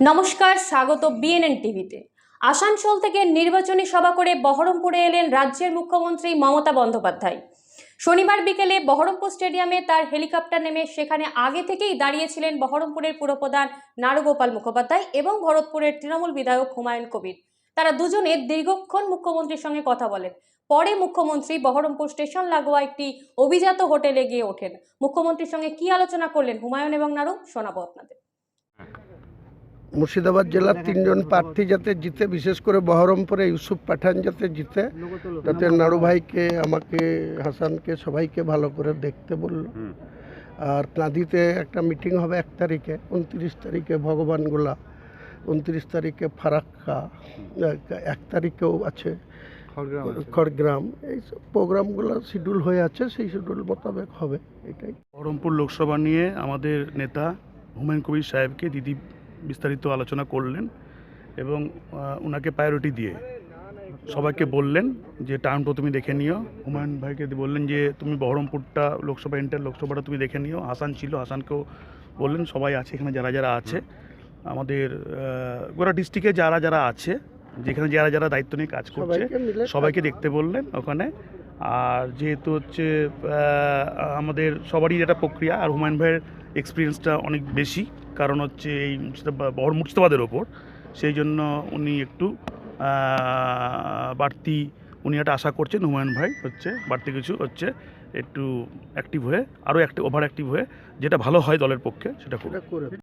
নমস্কার, স্বাগত বিএনএন টিভিতে। আসানসোল থেকে নির্বাচনী সভা করে বহরমপুরে এলেন রাজ্যের মুখ্যমন্ত্রী মমতা বন্দ্যোপাধ্যায়। শনিবার বিকেলে বহরমপুর স্টেডিয়ামে তার হেলিকপ্টার নেমে সেখানে আগে থেকেই দাঁড়িয়েছিলেন বহরমপুরের পুরপ্রধান নারুগোপাল মুখোপাধ্যায় এবং ভরতপুরের তৃণমূল বিধায়ক হুমায়ুন কবির। তারা দুজনে দীর্ঘক্ষণ মুখ্যমন্ত্রীর সঙ্গে কথা বলেন। পরে মুখ্যমন্ত্রী বহরমপুর স্টেশন লাগোয়া একটি অভিজাত হোটেলে গিয়ে ওঠেন। মুখ্যমন্ত্রীর সঙ্গে কি আলোচনা করলেন হুমায়ুন এবং নারু, শোনাবো আপনাদের। মুর্শিদাবাদ জেলার তিনজন প্রার্থী যাতে জিতে বিশেষ করে বহরমপুরে ইউসুফ পাঠান যাতে জিতে তাতে নাড়ু ভাইকে আমাকে হাসানকে সবাইকে ভালো করে দেখতে বলল। আর কাঁদিতে একটা মিটিং হবে এক তারিখে উনত্রিশ তারিখে ভগবানগোলা উনত্রিশ তারিখে ফারাক্কা এক- এক তারিখেও আছে। খড়গ্রাম এইসব প্রোগ্রামগুলো শিডিউল হয়ে আছে সেই শিডিউল মোতাবেক হবে এটাই। বহরমপুর লোকসভা নিয়ে আমাদের নেতা হুমায়ুন কবির সাহেবকে দিদি বিস্তারিত আলোচনা করলেন এবং ওনাকে প্রায়োরিটি দিয়ে সবাইকে বললেন যে টাউন তুমি দেখে নিও। হুমায়ুন ভাইকে বললেন যে তুমি বহরমপুরটা লোকসভা এন্টার লোকসভাটা তুমি দেখে নিও। হাসান ছিল হাসানকেও বললেন সবাই আছে এখানে যারা যারা আছে। আমাদের গোটা ডিস্ট্রিক্টে যারা যারা আছে যেখানে যারা যারা দায়িত্ব নিয়ে কাজ করছে সবাইকে দেখতে বললেন ওখানে। আর যেহেতু হচ্ছে আমাদের সবারই একটা প্রক্রিয়া, আর হুমায়ুন ভাইয়ের এক্সপিরিয়েন্সটা অনেক বেশি। কারণ হচ্ছে এই বহর মুর্শিদাবাদের ওপর। সেই জন্য উনি একটু বাড়তি উনি একটা আশা করছেন, হুমায়ুন ভাই হচ্ছে, বাড়তি কিছু হচ্ছে একটু অ্যাক্টিভ হয়ে, আরও অ্যাক্টিভ ওভার অ্যাক্টিভ হয়ে, যেটা ভালো হয় দলের পক্ষে সেটা করে